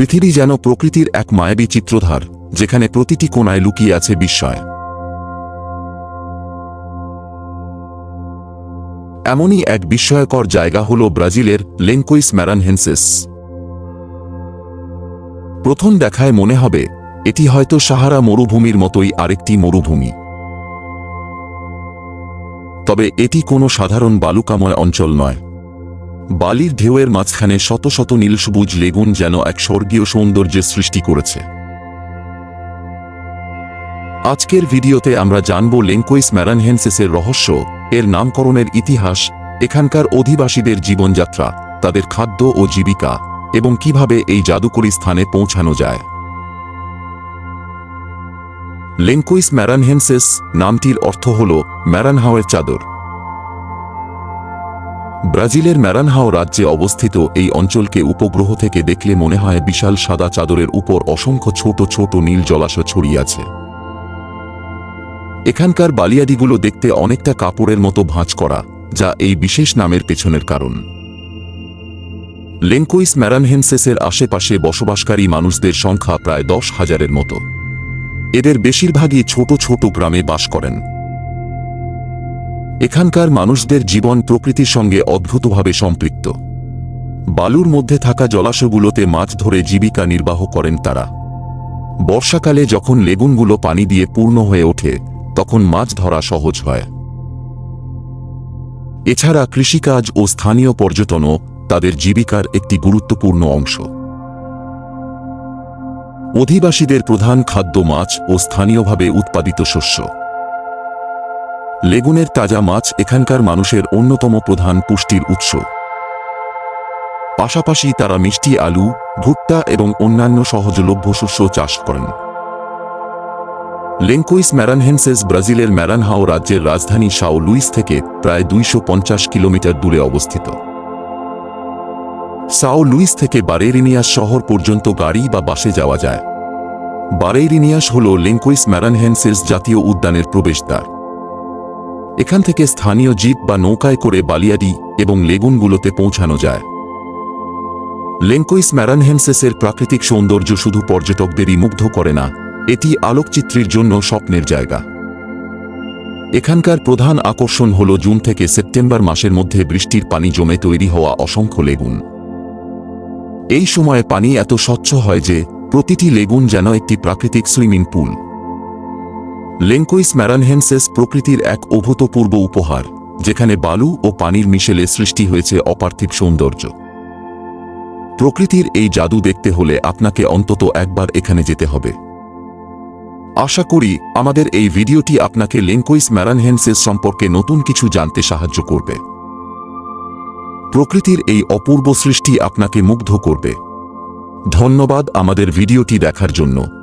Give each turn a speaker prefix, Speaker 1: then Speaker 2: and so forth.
Speaker 1: পৃথিবী যেন প্রকৃতির এক মায়াবী চিত্রধার, যেখানে প্রতিটি কোণায় লুকিয়ে আছে বিস্ময়। এমনই এক বিস্ময়কর জায়গা হল ব্রাজিলের লেঙ্কুইস ম্যারানহেন্সেস। প্রথম দেখায় মনে হবে, এটি হয়তো সাহারা মরুভূমির মতোই আরেকটি মরুভূমি। তবে এটি কোনো সাধারণ বালুকাময় অঞ্চল নয়। বালির ঢেউয়ের মাঝখানে শত শত নীলসবুজ লেগুন যেন এক স্বর্গীয় সৌন্দর্যের সৃষ্টি করেছে। আজকের ভিডিওতে আমরা জানব লেঙ্কোইস ম্যারানহেন্সেসের রহস্য, এর নামকরণের ইতিহাস, এখানকার অধিবাসীদের জীবনযাত্রা, তাদের খাদ্য ও জীবিকা, এবং কীভাবে এই জাদুকরী স্থানে পৌঁছানো যায়। লেঙ্কোইস ম্যারানহেন্সেস নামটির অর্থ হল ম্যারানহাওয়ের চাদর। ব্রাজিলের ম্যারানহাও রাজ্যে অবস্থিত এই অঞ্চলকে উপগ্রহ থেকে দেখলে মনে হয় বিশাল সাদা চাদরের উপর অসংখ্য ছোট ছোট নীল জলাশয় ছড়িয়ে আছে। এখানকার বালিয়াডিগুলো দেখতে অনেকটা কাপড়ের মতো ভাঁজ করা, যা এই বিশেষ নামের পেছনের কারণ। লেঙ্কোইস ম্যারানহেনসেসের আশেপাশে বসবাসকারী মানুষদের সংখ্যা প্রায় দশ হাজারের মতো। এদের বেশিরভাগই ছোট ছোট গ্রামে বাস করেন। এখানকার মানুষদের জীবন প্রকৃতির সঙ্গে অদ্ভুতভাবে সম্পৃক্ত। বালুর মধ্যে থাকা জলাশয়গুলোতে মাছ ধরে জীবিকা নির্বাহ করেন তারা। বর্ষাকালে যখন লেগুনগুলো পানি দিয়ে পূর্ণ হয়ে ওঠে, তখন মাছ ধরা সহজ হয়। এছাড়া কৃষিকাজ ও স্থানীয় পর্যটনও তাদের জীবিকার একটি গুরুত্বপূর্ণ অংশ। অধিবাসীদের প্রধান খাদ্য মাছ ও স্থানীয়ভাবে উৎপাদিত শস্য। লেগুনের তাজা মাছ এখানকার মানুষের অন্যতম প্রধান পুষ্টির উৎস। পাশাপাশি তারা মিষ্টি আলু, ভুট্টা এবং অন্যান্য সহজলভ্য শস্য চাষ করেন। লেঙ্কুইস ম্যারানহেন্সেস ব্রাজিলের ম্যারানহাও রাজ্যের রাজধানী সাও লুইস থেকে প্রায় দুইশ পঞ্চাশ কিলোমিটার দূরে অবস্থিত। সাও লুইস থেকে বারেরিনিয়াস শহর পর্যন্ত গাড়ি বা বাসে যাওয়া যায়। বারেরিনিয়াস হল লেঙ্কুইস ম্যারানহেন্সেস জাতীয় উদ্যানের প্রবেশদ্বার। এখান থেকে স্থানীয় জিপ বা নৌকায় করে বালিয়াডি এবং লেগুনগুলোতে পৌঁছানো যায়। লেঙ্কুইস ম্যারানহেন্সেসের প্রাকৃতিক সৌন্দর্য শুধু পর্যটকদেরই মুগ্ধ করে না, এটি আলোকচিত্রীর জন্য স্বপ্নের জায়গা। এখানকার প্রধান আকর্ষণ হল জুন থেকে সেপ্টেম্বর মাসের মধ্যে বৃষ্টির পানি জমে তৈরি হওয়া অসংখ্য লেগুন। এই সময়ে পানি এত স্বচ্ছ হয় যে, প্রতিটি লেগুন যেন একটি প্রাকৃতিক সুইমিং পুল। লেঙ্কুইস ম্যারানহেন্সেস প্রকৃতির এক অভূতপূর্ব উপহার, যেখানে বালু ও পানির মিশেলে সৃষ্টি হয়েছে অপার্থিব সৌন্দর্য। প্রকৃতির এই জাদু দেখতে হলে আপনাকে অন্তত একবার এখানে যেতে হবে। আশা করি আমাদের এই ভিডিওটি আপনাকে লেঙ্কুইস ম্যারানহেন্সেস সম্পর্কে নতুন কিছু জানতে সাহায্য করবে। প্রকৃতির এই অপূর্ব সৃষ্টি আপনাকে মুগ্ধ করবে। ধন্যবাদ আমাদের ভিডিওটি দেখার জন্য।